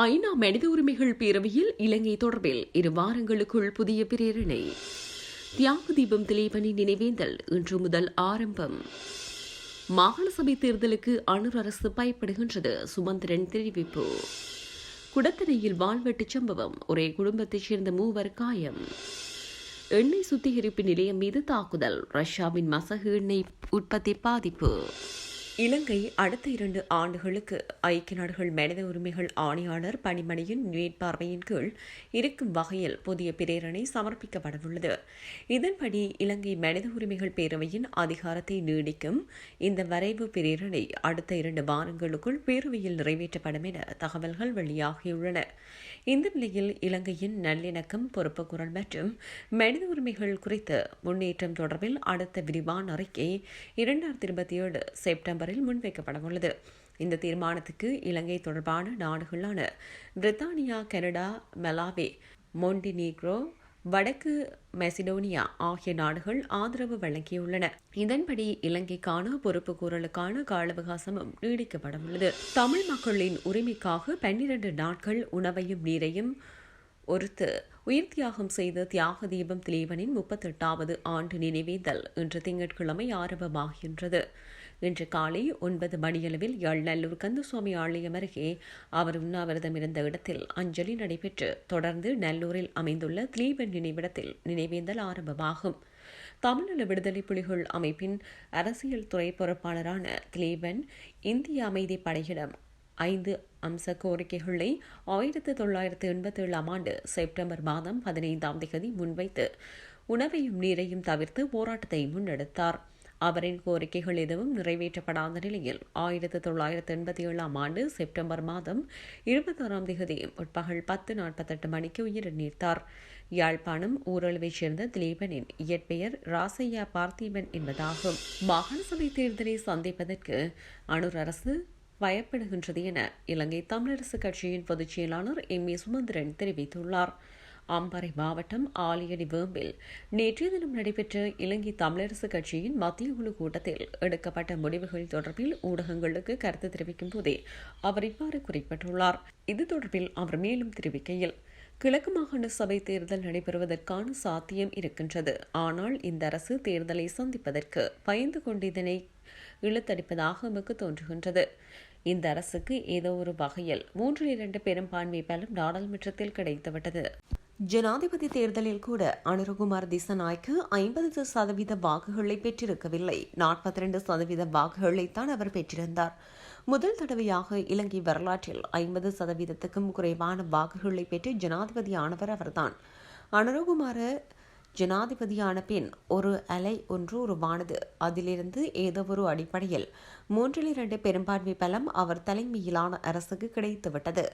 ஐநா மனித உரிமைகள் பேரவையில் இலங்கை தொடர்பில் இரு வாரங்களுக்குள் புதிய பிரேரணை. தியாக தீபம் திலீபனி நினைவேந்தல் இன்று முதல் ஆரம்பம். மாகாண சபை தேர்தலுக்கு அணுர் அரசு பயப்படுகின்றது சுமந்திரன் தெரிவிப்பு. குடத்தனையில் வாழ்வெட்டு சம்பவம் ஒரே குடும்பத்தைச் சேர்ந்த மூவர் காயம். எண்ணெய் சுத்திகரிப்பு நிலையம் மீது தாக்குதல் ரஷ்யாவின் மசகு எண்ணெய் உற்பத்தி பாதிப்பு. இலங்கை அடுத்த இரண்டு ஆண்டுகளுக்கு ஐக்கிய நாடுகள் மனித உரிமைகள் ஆணையாளர் பணிமனையின் மேற்பார்வையின் கீழ் இருக்கும் வகையில் புதிய பிரேரணை சமர்ப்பிக்கப்படவுள்ளது. இதன்படி இலங்கை மனித உரிமைகள் பேரவையின் அதிகாரத்தை நீடிக்கும் இந்த வரைவு பிரேரணை அடுத்த இரண்டு வாரங்களுக்குள் பேரவையில் நிறைவேற்றப்படும் என தகவல்கள் வெளியாகியுள்ளன. இந்த நிலையில் இலங்கையின் நல்லிணக்கம் பொறுப்புக்குரல் மற்றும் மனித உரிமைகள் குறித்த முன்னேற்றம் தொடர்பில் அடுத்த விரிவான அறிக்கை இரண்டாயிரத்தி இருபத்தி ஏழு செப்டம்பர் செப்டம்பரில் முன்வைக்கப்படவுள்ளது இந்த தீர்மானத்துக்கு இலங்கை தொடர்பான நாடுகளான பிரித்தானியா கனடா மெலாவே மொண்டினீக்ரோ வடக்கு மெசிடோனியா ஆகிய நாடுகள் ஆதரவு வழங்கியுள்ளன. இதன்படி இலங்கைக்கான பொறுப்பு கூறலுக்கான கால அவகாசமும் நீடிக்கப்படவுள்ளது தமிழ் மக்களின் உரிமைக்காக பன்னிரண்டு நாட்கள் உணவையும் நீரையும் ஒருத்து உயிர் தியாகம் செய்த தியாக தீபம் திலீபனின் முப்பத்தெட்டாவது ஆண்டு நினைவேந்தல் இன்று திங்கட்கிழமை ஆரம்பமாகின்றது. இன்று காலை ஒன்பது மணியளவில் யாழ்நல்லூர் கந்தசுவாமி ஆலயம் அருகே அவர் உண்ணாவிரதம் இருந்த இடத்தில் அஞ்சலி நடைபெற்று தொடர்ந்து நல்லூரில் அமைந்துள்ள திலீபன் நினைவிடத்தில் நினைவேந்தல் ஆரம்பமாகும். தமிழீழ விடுதலை புலிகள் அமைப்பின் அரசியல் துறை பொறுப்பாளரான திலீபன் இந்திய அமைதி படையிடம் ஐந்து அம்ச கோரிக்கைகளை ஆயிரத்தி தொள்ளாயிரத்தி எண்பத்தி ஏழாம் ஆண்டு செப்டம்பர் மாதம் பதினைந்தாம் தேதி முன்வைத்து உணவையும் நீரையும் தவிர்த்து போராட்டத்தை முன்னெடுத்தார். அவரின் கோரிக்கைகள் எதுவும் நிறைவேற்றப்படாத நிலையில் ஆயிரத்தி தொள்ளாயிரத்தி எண்பத்தி ஏழாம் ஆண்டு செப்டம்பர் மாதம் இருபத்தோராம் தேதி உட்பகல் பத்து நாற்பத்தெட்டு மணிக்கு உயிர் நீர்த்தார் யாழ்ப்பாணம் ஊரளவைச் சேர்ந்த திலீபனின் இயற்பெயர் ராசையா பார்த்தீபன் என்பதாகும். மாகாண சபை தேர்தலை சந்திப்பதற்கு அணுர் அரசு பயப்படுகின்றது என இலங்கை தமிழரசு கட்சியின் பொதுச் செயலாளர் எம் ஏ சுமந்திரன் தெரிவித்துள்ளார். அம்பாறை மாவட்டம் ஆலியடி வேம்பில் நேற்றைய தினம் நடைபெற்ற இலங்கை தமிழரசு கட்சியின் மத்திய குழு கூட்டத்தில் எடுக்கப்பட்ட முடிவுகள் தொடர்பில் ஊடகங்களுக்கு கருத்து தெரிவிக்கும் போதே அவர் இவ்வாறு குறிப்பிட்டுள்ளார். இது தொடர்பில் அவர் மேலும் தெரிவிக்கையில் கிழக்கு மாகாண சபை தேர்தல் நடைபெறுவதற்கான சாத்தியம் இருக்கின்றது. ஆனால் இந்த அரசு தேர்தலை சந்திப்பதற்கு பயந்து கொண்டிதனை இழுத்தடிப்பதாக எமக்கு தோன்றுகின்றது. இந்த அரசுக்கு ஏதோ ஒரு வகையில் மூன்றில் இரண்டு பெரும்பான்மை பலம் நாடாளுமன்றத்தில் கிடைத்துவிட்டது. ஜனாதிபதி தேர்தலில் கூட அனுரகுமார் திசநாய்க்கு ஐம்பது சதவீத வாக்குகளை பெற்றிருக்கவில்லை. நாற்பத்தி ரெண்டு சதவீத வாக்குகளைத்தான் அவர் பெற்றிருந்தார். முதல் தடவையாக இலங்கை வரலாற்றில் ஐம்பது சதவீதத்துக்கும் குறைவான வாக்குகளை பெற்று ஜனாதிபதியானவர் அவர்தான். அனுரகுமார ஜனாதிபதியான பின் ஒரு அலை ஒன்று உருவானது. அதிலிருந்து ஏதோ ஒரு அடிப்படையில் மூன்றில் இரண்டு பெரும்பான்மை பலம் அவர் தலைமையிலான அரசுக்கு கிடைத்துவிட்டது.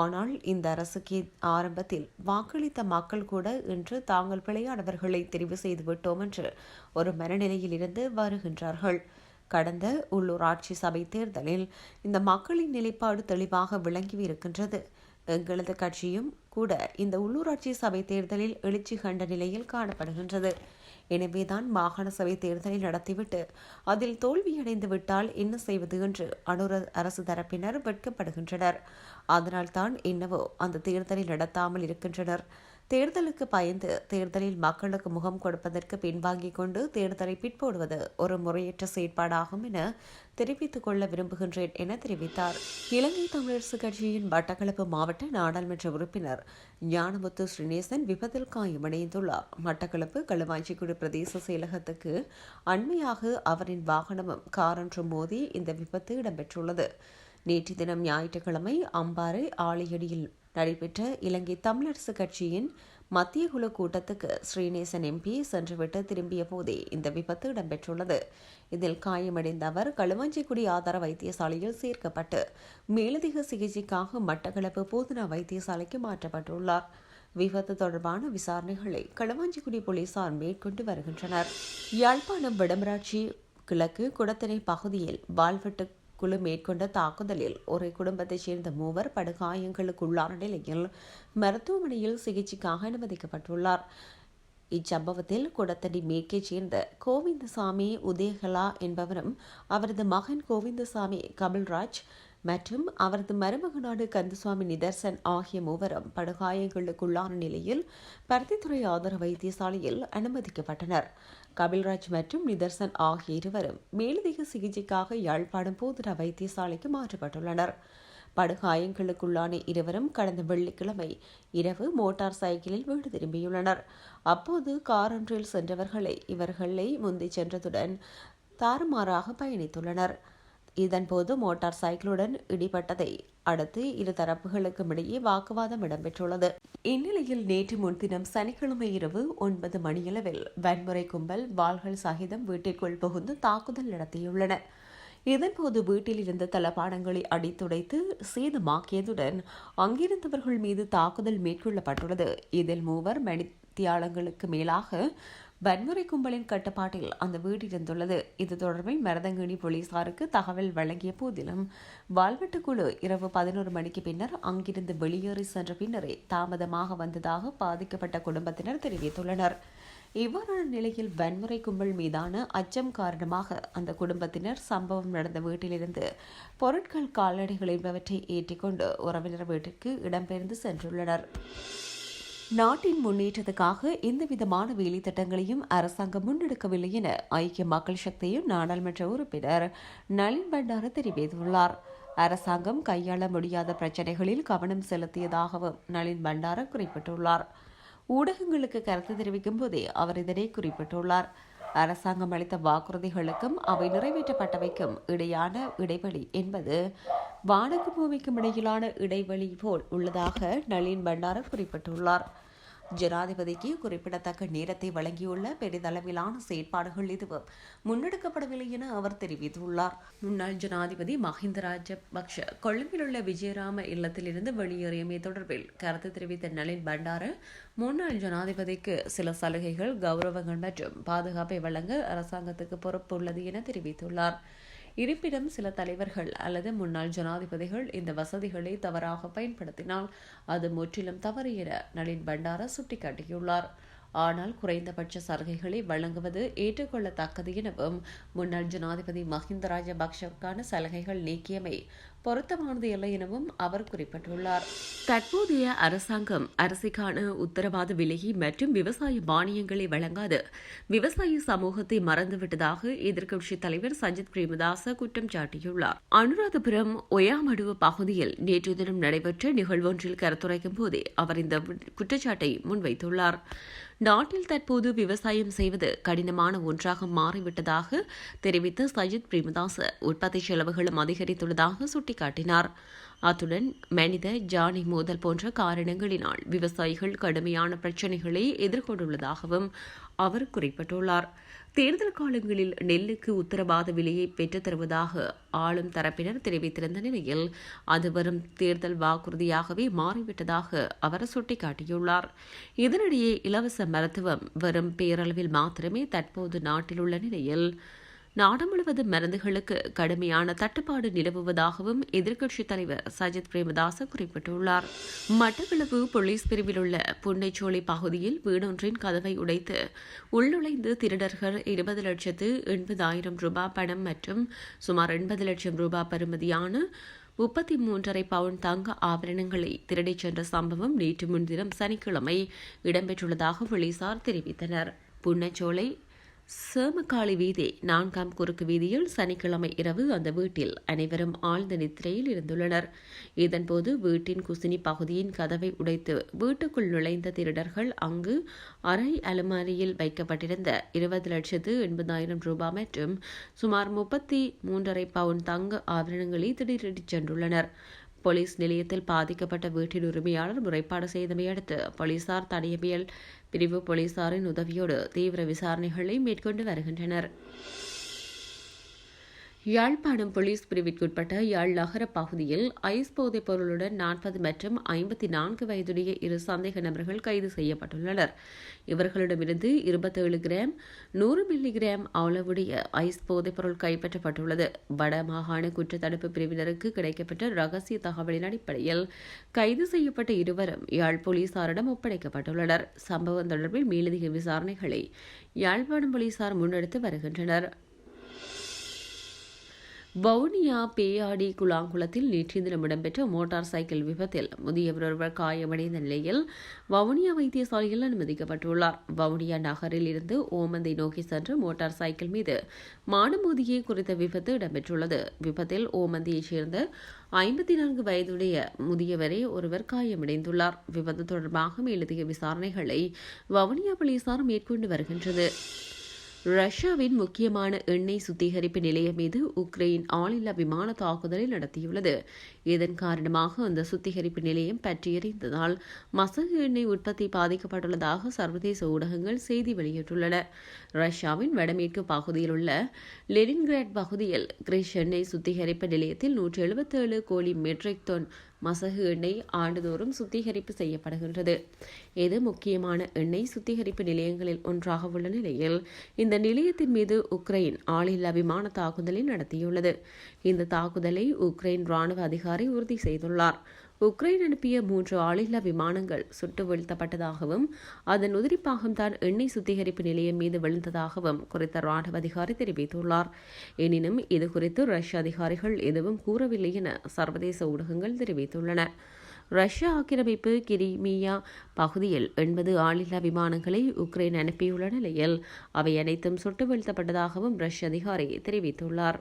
ஆனால் இந்த அரசுக்கு ஆரம்பத்தில் வாக்களித்த மக்கள் கூட இன்று தாங்கள் பிழையானவர்களை தெரிவு செய்து விட்டோம் என்று ஒரு மனநிலையில் இருந்து வருகின்றார்கள். கடந்த உள்ளூராட்சி சபை தேர்தலில் இந்த மக்களின் நிலைப்பாடு தெளிவாக விளங்கி இருக்கின்றது எங்களது கட்சியும் கூட இந்த உள்ளூராட்சி சபை தேர்தலில் எழுச்சி கண்ட நிலையில் காணப்படுகின்றது. எனவேதான் மாகாண சபை தேர்தலை நடத்திவிட்டு அதில் தோல்வியடைந்து விட்டால் என்ன செய்வது என்று அனுர அரசு தரப்பினர் வெட்கப்படுகின்றனர். அதனால்தான் என்னவோ அந்த தேர்தலை நடத்தாமல் இருக்கின்றனர். தேர்தலுக்கு பயந்து தேர்தலில் மக்களுக்கு முகம் கொடுப்பதற்கு பின்வாங்கிக் கொண்டு தேர்தலை பிற்போடுவது ஒரு முறையற்ற செயற்பாடாகும் என தெரிவித்துக் கொள்ள விரும்புகின்றேன் என தெரிவித்தார். இலங்கை தமிழரசு கட்சியின் மட்டக்களப்பு மாவட்ட நாடாளுமன்ற உறுப்பினர் ஞானமுத்து ஸ்ரீநேசன் விபத்தில் காயமடைந்துள்ளார். மட்டக்களப்பு களுவாஞ்சிக்குடி பிரதேச செயலகத்துக்கு அண்மையாக அவரின் வாகனமும் காரொன்று மோதி இந்த விபத்து இடம்பெற்றுள்ளது. நேற்று தினம் ஞாயிற்றுக்கிழமை அம்பாறை ஆலையடியில் நடைபெற்ற இலங்கை தமிழரசு கட்சியின் மத்திய குழு கூட்டத்துக்கு ஸ்ரீநேசன் எம்பி சென்றுவிட்டு திரும்பிய போதே இந்த விபத்து இடம்பெற்றுள்ளது. இதில் காயமடைந்த அவர் களுவாஞ்சிக்குடி ஆதார வைத்தியசாலையில் சேர்க்கப்பட்டு மேலதிக சிகிச்சைக்காக மட்டக்களப்பு போதனா வைத்தியசாலைக்கு மாற்றப்பட்டுள்ளார். விபத்து தொடர்பான விசாரணைகளை களுவாஞ்சிக்குடி போலீசார் மேற்கொண்டு வருகின்றனர். யாழ்ப்பாணம் வடமராட்சி கிழக்கு குடத்தனை பகுதியில் வால்வெட்டு குழு மேற்கொண்ட தாக்குதலில் ஒரு குடும்பத்தைச் சேர்ந்த மூவர் படுகாயங்களுக்குள்ளான நிலையில் மருத்துவமனையில் சிகிச்சைக்காக அனுமதிக்கப்பட்டுள்ளார். இச்சம்பவத்தில் குடத்தடி மேற்கைச் சேர்ந்த கோவிந்தசாமி உதயகலா என்பவரும் அவரது மகன் கோவிந்தசாமி கபில்ராஜ் மற்றும் அவரது மருமகனான கந்தசுவாமி நிதர்சன் ஆகிய மூவரும் படுகாயங்களுக்குள்ளான நிலையில் பருத்தித்துறை ஆதார வைத்தியசாலையில் அனுமதிக்கப்பட்டனர். கபில்ராஜ் மற்றும் நிதர்சன் ஆகிய இருவரும் மேலதிக சிகிச்சைக்காக யாழ்ப்பாணம் போதனா வைத்தியசாலைக்கு மாற்றப்பட்டுள்ளனர். படுகாயங்களுக்குள்ளான இருவரும் கடந்த வெள்ளிக்கிழமை இரவு மோட்டார் சைக்கிளில் வீடு திரும்பியுள்ளனர். அப்போது கார் ஒன்றில் சென்றவர்களை இவர்களை முந்தி சென்றதுடன் தாறுமாறாக பயணித்துள்ளனர். இதன்போது மோட்டார் சைக்கிளுடன் இடிபட்டதை அடுத்து இரு தரப்புகளுக்கும் இடையே வாக்குவாதம் இடம்பெற்றுள்ளது. இந்நிலையில் நேற்று முன்தினம் சனிக்கிழமை இரவு ஒன்பது மணியளவில் வன்முறை கும்பல் வாள்கள் சகிதம் வீட்டிற்குள் புகுந்து தாக்குதல் நடத்தியுள்ளனர் இதன்போது வீட்டில் இருந்த தளபாடங்களை அடித்துடைத்து சேதமாக்கியதுடன் அங்கிருந்தவர்கள் மீது தாக்குதல் மேற்கொள்ளப்பட்டுள்ளது. இதில் மூவர் மணித்தியாலங்களுக்கு மேலாக வன்முறை கும்பலின் கட்டுப்பாட்டில் அந்த வீடு இருந்துள்ளது இது தொடர்பில் மரதங்கிணி போலீசாருக்கு தகவல் வழங்கிய போதிலும் வால்வெட்டு குழு இரவு பதினோரு மணிக்கு பின்னர் அங்கிருந்து வெளியேறி சென்ற பின்னரே தாமதமாக வந்ததாக பாதிக்கப்பட்ட குடும்பத்தினர் தெரிவித்துள்ளனர். இவ்வாறான நிலையில் வன்முறை கும்பல் மீதான அச்சம் காரணமாக அந்த குடும்பத்தினர் சம்பவம் நடந்த வீட்டிலிருந்து பொருட்கள் கால்நடைகள் என்பவற்றை ஏற்றிக்கொண்டு உறவினர் வீட்டிற்கு இடம்பெயர்ந்து சென்றுள்ளனர். நாட்டின் முன்னேற்றத்துக்காக எந்தவிதமான வேலை திட்டங்களையும் அரசாங்கம் முன்னெடுக்கவில்லை என ஐக்கிய மக்கள் சக்தியின் நாடாளுமன்ற உறுப்பினர் நளின் பண்டார தெரிவித்துள்ளார். அரசாங்கம் கையாள முடியாத பிரச்சினைகளில் கவனம் செலுத்தியதாகவும் நளின் பண்டார குறிப்பிட்டுள்ளார். ஊடகங்களுக்கு கருத்து தெரிவிக்கும் போதே அவர் இதனை குறிப்பிட்டுள்ளார். அரசாங்கம் அளித்த வாக்குறுதிகளுக்கும் அவை நிறைவேற்றப்பட்டவைக்கும் இடையான இடைவெளி என்பது வானக்கு பூமிக்கும் இடையிலான இடைவெளி போல் உள்ளதாக நளின் பண்டார குறிப்பிட்டுள்ளார். ஜனாதிபதிக்கு குறிப்பிடத்தக்க நேரத்தை வழங்கியுள்ள பெரிதளவிலான செயற்பாடுகள் எதுவும் முன்னெடுக்கப்படவில்லை என அவர் தெரிவித்துள்ளார். முன்னாள் ஜனாதிபதி மஹிந்த ராஜபக்ஷ கொழும்பில் உள்ள விஜயராம இல்லத்திலிருந்து வெளியேறியமை தொடர்பில் கருத்து தெரிவித்த நளின் பண்டார முன்னாள் ஜனாதிபதிக்கு சில சலுகைகள் கௌரவங்கள் மற்றும் பாதுகாப்பை வழங்க அரசாங்கத்துக்கு பொறுப்பு உள்ளது என தெரிவித்துள்ளார். இருப்பினும் சில தலைவர்கள் அல்லது முன்னாள் ஜனாதிபதிகள் இந்த வசதிகளை தவறாக பயன்படுத்தினால் அது முற்றிலும் தவறு என நளின் பண்டார சுட்டிக்காட்டியுள்ளார். ஆனால் குறைந்தபட்ச சலுகைகளை வழங்குவது ஏற்றுக்கொள்ளத்தக்கது எனவும் முன்னாள் ஜனாதிபதி மஹிந்த ராஜபக்ஷவுக்கான சலுகைகள் நீக்கியமை பொருத்தமானது இல்லை எனவும் அவர் குறிப்பிட்டுள்ளார். தற்போதைய அரசாங்கம் அரசுக்கான உத்தரவாத விலையை மற்றும் விவசாய மானியங்களை வழங்காது. விவசாய சமூகத்தை மறந்துவிட்டதாக எதிர்க்கட்சித் தலைவர் சஜித் பிரேமதாச குற்றம் சாட்டியுள்ளார். அனுராதபுரம் ஒயாமடுவு பகுதியில் நேற்று தினம் நடைபெற்ற நிகழ்வொன்றில் கருத்துரைக்கும் போதே அவர் இந்த குற்றச்சாட்டை முன்வைத்துள்ளார். நாட்டில் தற்போது விவசாயம் செய்வது கடினமான ஒன்றாக மாறிவிட்டதாக தெரிவித்த சஜித் பிரேமதாச உற்பத்தி செலவுகளும் அதிகரித்துள்ளதாக சுட்டிக்காட்டினார். அத்துடன் மனித ஜானி மோதல் போன்ற காரணங்களினால் விவசாயிகள் கடுமையான பிரச்சினைகளை எதிர்கொண்டுள்ளதாகவும் அவர் குறிப்பிட்டுள்ளார். தேர்தல் காலங்களில் நெல்லுக்கு உத்தரவாத விலையை பெற்றுத் தருவதாக ஆளும் தரப்பினர் தெரிவித்திருந்த நிலையில் அது வரும் தேர்தல் வாக்குறுதியாகவே மாறிவிட்டதாக அவர் சுட்டிக்காட்டியுள்ளார். இதனிடையே இலவச மருத்துவம் வரும் பேரளவில் மாத்திரமே தற்போது நாட்டில் உள்ள நிலையில் நாடு முழுவதும் மருந்துகளுக்கு கடுமையான தட்டுப்பாடு நிலவுவதாகவும் எதிர்க்கட்சித் தலைவர் சஜித் பிரேமதாச குறிப்பிட்டுள்ளார். மட்டக்களப்பு போலீஸ் பிரிவில் உள்ள புன்னைச்சோலை பகுதியில் வீடொன்றின் கதவை உடைத்து உள்நுழைந்து திருடர்கள் இருபது லட்சத்து எண்பதாயிரம் ரூபாய் பணம் மற்றும் சுமார் எண்பது லட்சம் ரூபாய் பெறுமதியான முப்பத்தி மூன்றரை பவுண்ட் தங்க ஆபரணங்களை திருடிச் சென்ற சம்பவம் நேற்று முன்தினம் சனிக்கிழமை இடம்பெற்றுள்ளதாக போலீசார் தெரிவித்தனர். புன்னச்சோலை சேமக்காளி வீதி நான்காம் குறுக்கு வீதியில் சனிக்கிழமை இரவு அந்த வீட்டில் அனைவரும் ஆழ்ந்த நித்திரையில் இருந்துள்ளனர். இதன்போது வீட்டின் குசினி பகுதியின் கதவை உடைத்து வீட்டுக்குள் நுழைந்த திருடர்கள் அங்கு அரை அலுமாரியில் வைக்கப்பட்டிருந்த இருபது லட்சத்து எண்பதாயிரம் ரூபாய் மற்றும் சுமார் முப்பத்தி மூன்றரை பவுன் தங்க ஆபரணங்களை திடீரெடிச் சென்றுள்ளனர். போலீஸ் நிலையத்தில் பாதிக்கப்பட்ட வீட்டின் உரிமையாளர் முறைப்பாடு செய்தமையடுத்து போலீசார் தடயவியல் பிரிவு போலீசாரின் உதவியோடு தீவிர விசாரணைகளை மேற்கொண்டு வருகின்றனர் யாழ்ப்பாணம் போலீஸ் பிரிவிற்குட்பட்ட யாழ் நகர பகுதியில் ஐஸ் போதைப் பொருளுடன் நாற்பது மற்றும் ஐம்பத்தி நான்கு வயதுடைய இரு சந்தேக நபர்கள் கைது செய்யப்பட்டுள்ளனர். இவர்களிடமிருந்து இருபத்தேழு கிராம் நூறு மில்லி கிராம் அளவுடைய ஐஸ் போதைப் பொருள் கைப்பற்றப்பட்டுள்ளது. வட மாகாண குற்றத்தடுப்பு பிரிவினருக்கு கிடைக்கப்பட்ட ரகசிய தகவலின் அடிப்படையில் கைது செய்யப்பட்ட இருவரும் யாழ் போலீசாரிடம் ஒப்படைக்கப்பட்டுள்ளனர். சம்பவம் தொடர்பில் மேலதிக விசாரணைகளை யாழ்ப்பாணம் போலீசார் முன்னெடுத்து வருகின்றனர். வவுனியா பேயாடி குளாங்குளத்தில் நேற்று தினம் இடம்பெற்ற மோட்டார் சைக்கிள் விபத்தில் முதியவர் ஒருவர் காயமடைந்த நிலையில் வவுனியா வைத்தியசாலையில் அனுமதிக்கப்பட்டுள்ளார். வவுனியா நகரில் இருந்து ஓமந்தை நோக்கி சென்ற மோட்டார் சைக்கிள் மீது மானமோதியே குறித்த விபத்து இடம்பெற்றுள்ளது. விபத்தில் ஓமந்தியைச் சேர்ந்த ஐம்பத்தி நான்கு வயதுடைய முதியவரே ஒருவர் காயமடைந்துள்ளார். விபத்து தொடர்பாக மேலதிக விசாரணைகளை வவுனியா போலீசார் மேற்கொண்டு வருகின்றது ரஷ்யாவின் முக்கியமான எண்ணெய் சுத்திகரிப்பு நிலையம் மீது உக்ரைன் ஆளில்லா விமான தாக்குதலை நடத்தியுள்ளது. இதன் காரணமாக அந்த சுத்திகரிப்பு நிலையம் பற்றியறிந்ததால் மசகு எண்ணெய் உற்பத்தி பாதிக்கப்பட்டுள்ளதாக சர்வதேச ஊடகங்கள் செய்தி வெளியிட்டுள்ளன. ரஷ்யாவின் வடமேற்கு பகுதியில் உள்ள லெனின்கிராட் பகுதியில் கிரிஷ் எண்ணெய் சுத்திகரிப்பு நிலையத்தில் நூற்றி எழுபத்தேழு கோடி மெட்ரிக் டன் மசகு எண்ணெய் ஆண்டுதோறும் சுத்திகரிப்பு செய்யப்படுகின்றது. இது முக்கியமான எண்ணெய்? சுத்திகரிப்பு நிலையங்களில் ஒன்றாக உள்ள நிலையில் இந்த நிலையத்தின் மீது உக்ரைன் ஆளில்லா விமான தாக்குதலை நடத்தியுள்ளது. இந்த தாக்குதலை உக்ரைன் ராணுவ அதிகாரி உறுதி செய்துள்ளார். உக்ரைன் அனுப்பிய மூன்று ஆளில்லா விமானங்கள் சுட்டு வீழ்த்தப்பட்டதாகவும் அதன் உதிரிப்பாகம் தான் எண்ணெய் சுத்திகரிப்பு நிலையம் மீது விழுந்ததாகவும் குறித்த ராணுவ அதிகாரி தெரிவித்துள்ளார். எனினும் இதுகுறித்து ரஷ்ய அதிகாரிகள் எதுவும் கூறவில்லை என சர்வதேச ஊடகங்கள் தெரிவித்துள்ளன. ரஷ்ய ஆக்கிரமிப்பு கிரிமியா பகுதியில் எண்பது ஆளில்லா விமானங்களை உக்ரைன் அனுப்பியுள்ள நிலையில் அவை அனைத்தும் சுட்டு வீழ்த்தப்பட்டதாகவும் ரஷ்ய அதிகாரி தெரிவித்துள்ளார்.